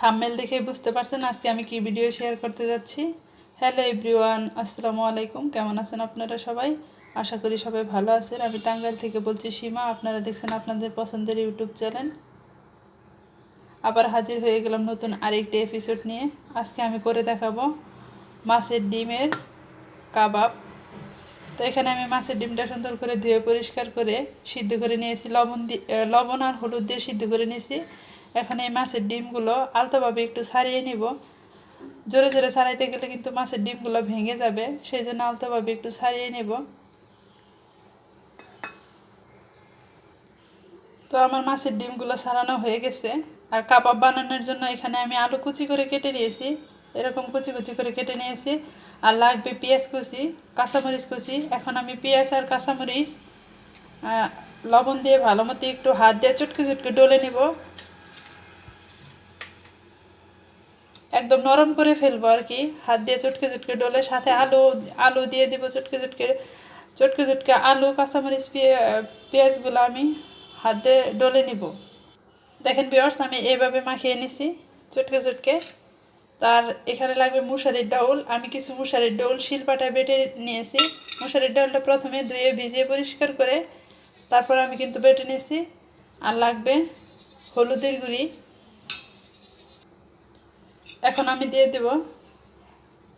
Thumbnail দেখে বুঝতে পারছেন আজকে আমি কি ভিডিও শেয়ার করতে যাচ্ছি। হ্যালো এভরিওয়ান আসসালামু আলাইকুম, কেমন আছেন আপনারা সবাই? আশা করি সবাই ভালো আছেন। আমি টাঙ্গাইল থেকে বলছি সীমা, আপনারা দেখছেন আপনাদের পছন্দের ইউটিউব চ্যানেল আবার হাজির হয়ে গেলাম নতুন আরেকটি এপিসোড নিয়ে। আজকে আমি করে দেখাবো মাছের ডিমের কাবাব। তো এখানে আমি মাছের ডিমটা সুন্দর করে ধুয়ে পরিষ্কার করে সিদ্ধ করে নিয়েছি। লবণ দিয়ে লবণ আর হলুদ দিয়ে সিদ্ধ করে নিয়েছি। এখন এই মাছের ডিমগুলো আলতোভাবে একটু ছাড়িয়ে নিব। জোরে জোরে ছাড়াইতে গেলে কিন্তু মাছের ডিমগুলো ভেঙে যাবে, সেই জন্য আলতোভাবে একটু ছাড়িয়ে নেব। তো আমার মাছের ডিমগুলো ছাড়ানো হয়ে গেছে। আর কাবাব বানানোর জন্য এখানে আমি আলু কুচি করে কেটে নিয়েছি। এরকম কুচি কুচি করে কেটে নিয়েছি। আর লাগবে পেঁয়াজ কুচি, কাঁচামরিচ কুচি। এখন আমি পেঁয়াজ আর কাঁচামরিচ লবণ দিয়ে ভালো মতো একটু হাত দিয়ে চটকে চটকে ডলে নেব। একদম নরম করে ফেলব আর কি। হাত দিয়ে চটকে চটকে ডলে সাথে আলু আলু দিয়ে দিব চটকে চটকে। চটকে চটকে আলু, কাঁচামরিচ পেঁয়াজগুলো আমি হাত দিয়ে ডলে নিব। দেখেন বিয়ার্স আমি এইভাবে মাখিয়ে নিছি চটকে চটকে। তার এখানে লাগবে মুসারির ডাউল। আমি কিছু মুসারির ডাউল শিলপাটায় বেটে নিয়েছি। মুসারির ডাউলটা প্রথমে ধুয়ে, ভিজিয়ে পরিষ্কার করে তারপর আমি কিন্তু বেটে নিয়েছি আর লাগবে হলুদের গুঁড়ি। এখন আমি দিয়ে দেব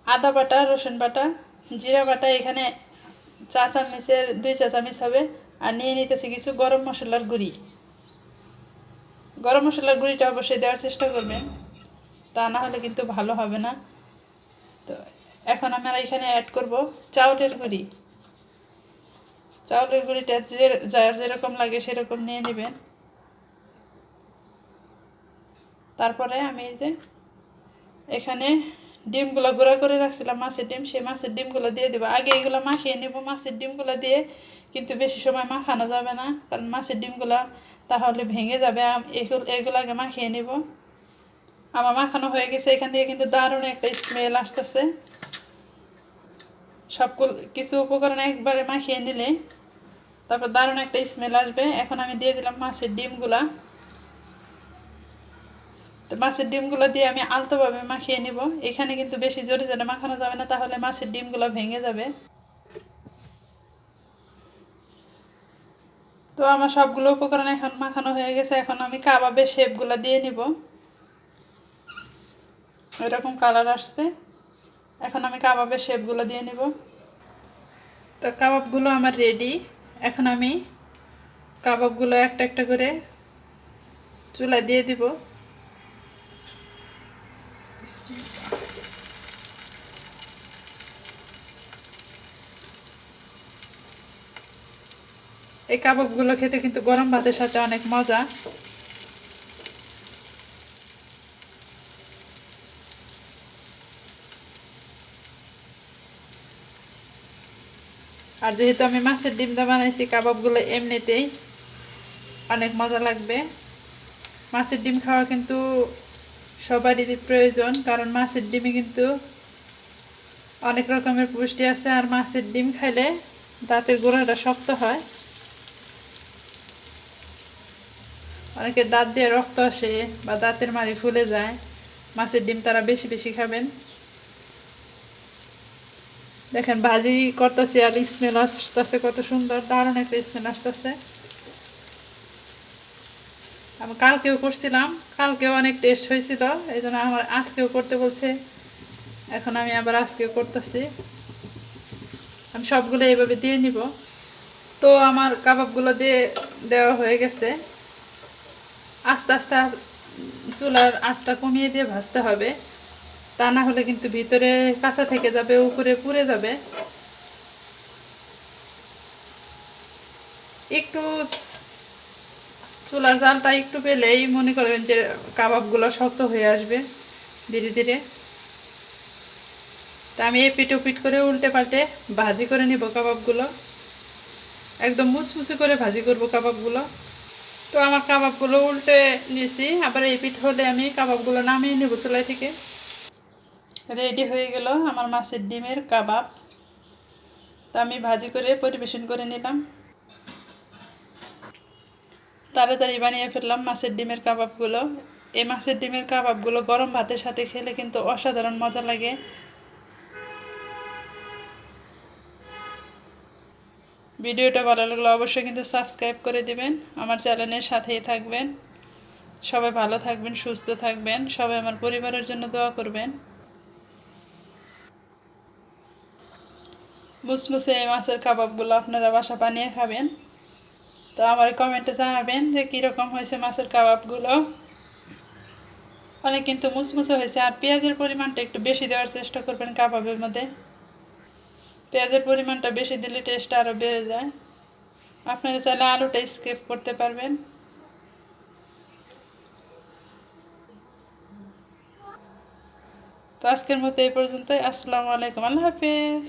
আদা বাটা, রসুন বাটা, জিরা বাটা, এখানে চা চামচের দুই চা চামচ হবে। আর নিয়ে নিতেছি কিছু গরম মশলার গুঁড়ি। গরম মশলার গুঁড়িটা অবশ্যই দেওয়ার চেষ্টা করবেন, তা না হলে কিন্তু ভালো হবে না। তো এখন আমরা এখানে অ্যাড করব চাউলের গুঁড়ি। চাউলের গুঁড়িটা যে যার যেরকম লাগে সেরকম নিয়ে নেবেন। তারপরে আমি এই যে এখানে ডিমগুলো গুঁড়া করে রাখছিলাম, মাছের ডিম, সেই মাছের ডিমগুলো দিয়ে দেবো। আগে এগুলো মাখিয়ে নেব, মাছের ডিমগুলো দিয়ে কিন্তু বেশি সময় মাখানো যাবে না, কারণ মাছের ডিমগুলো তাহলে ভেঙে যাবে। এগুলো এগুলো আগে মাখিয়ে নেব। আমার মাখানো হয়ে গেছে, এখান থেকে কিন্তু দারুণ একটা স্মেল আসতেছে। সবগুলো, কিছু উপকরণ একবারে মাখিয়ে নিলে তারপর দারুণ একটা স্মেল আসবে। এখন আমি দিয়ে দিলাম মাছের ডিমগুলা। তো মাছের ডিমগুলো দিয়ে আমি আলতোভাবে মাখিয়ে নিব। এখানে কিন্তু বেশি জোরে জোরে মাখানো যাবে না, তাহলে মাছের ডিমগুলো ভেঙে যাবে। তো আমার সবগুলো উপকরণ এখন মাখানো হয়ে গেছে, এখন আমি কাবাবের শেপগুলো দিয়ে নিব। এরকম কালার আসছে। এখন আমি কাবাবের শেপগুলো দিয়ে নিব। তো কাবাবগুলো আমার রেডি। এখন আমি কাবাবগুলো একটা একটা করে চুলা দিয়ে দিব। এই কাবাবগুলো খেতে কিন্তু গরম ভাতের সাথে অনেক মজা। আর যেহেতু আমি মাছের ডিমটা বানাইছি, কাবাবগুলো এমনিতেই অনেক মজা লাগবে। মাছের ডিম খাওয়া কিন্তু সবারই প্রয়োজন, কারণ মাছের ডিমে কিন্তু অনেক রকমের পুষ্টি আছে, আর মাছের ডিম খাইলে দাঁতের গোড়াটা শক্ত হয়। অনেকে দাঁত দিয়ে রক্ত আসে বা দাঁতের মারি ফুলে যায়, মাছের ডিম তারা বেশি বেশি খাবেন। দেখেন, ভাজি করতেছে আর স্মেল আসতেছে, কত সুন্দর, দারুণ একটা স্মেল আসতেছে। আমি কালকেও করছিলাম, কালকেও অনেক টেস্ট হয়েছিল এই জন্য আমার আজকেও করতে বলছে, এখন আমি আবার আজকেও করতেছি। আমি সবগুলো এইভাবে দিয়ে নিব। তো আমার কাবাবগুলো দিয়ে দেওয়া হয়ে গেছে। আস্তে আস্তে চুলার আঁচটা কমিয়ে দিয়ে ভাজতে হবে। তা না হলে কিন্তু ভিতরে কাঁচা থেকে যাবে, উপরে পুড়ে যাবে। একটু চুলার জালটা একটু পেলেই মনে করবেন যে কাবাবগুলো শক্ত হয়ে আসবে ধীরে ধীরে। তা আমি এই পিট পিট করে উল্টে পাল্টে ভাজি করে নিব কাবাবগুলো। একদম মুচমুচে করে ভাজি করব কাবাবগুলো। তো আমার কাবাবগুলো উল্টে নিয়েছি, আবার এই পিঠ হলে আমি কাবাবগুলো নামিয়ে নেব চুলাই থেকে। রেডি হয়ে গেল আমার মাছের ডিমের কাবাব। তো আমি ভাজি করে পরিবেশন করে নিলাম। তাড়াতাড়ি বানিয়ে ফেললাম মাছের ডিমের কাবাবগুলো। এই মাছের ডিমের কাবাবগুলো গরম ভাতের সাথে খেলে কিন্তু অসাধারণ মজা লাগে। ভিডিওটা ভালো লাগলে অবশ্যই কিন্তু সাবস্ক্রাইব করে দিবেন, আমার চ্যানেলের সাথেই থাকবেন। সবাই ভালো থাকবেন, সুস্থ থাকবেন, সবাই আমার পরিবারের জন্য দোয়া করবেন। মুসমুসে এই মাছের কাবাবগুলো আপনারা বাসা বানিয়ে খাবেন। তো আমার কমেন্টে জানাবেন যে কীরকম হয়েছে মাছের কাবাবগুলো। অনেক কিন্তু মুসমুসে হয়েছে আর পেঁয়াজের পরিমাণটা একটু বেশি দেওয়ার চেষ্টা করবেন কাবাবের মধ্যে। পেঁয়াজের পরিমাণটা বেশি দিলে টেস্ট আরও বেড়ে যায়। আপনারা চাইলে আলুটা স্কেপ করতে পারবেন। তো আজকের মতো এই পর্যন্তই। আসসালামু আলাইকুম। আল্লাহ হাফিজ।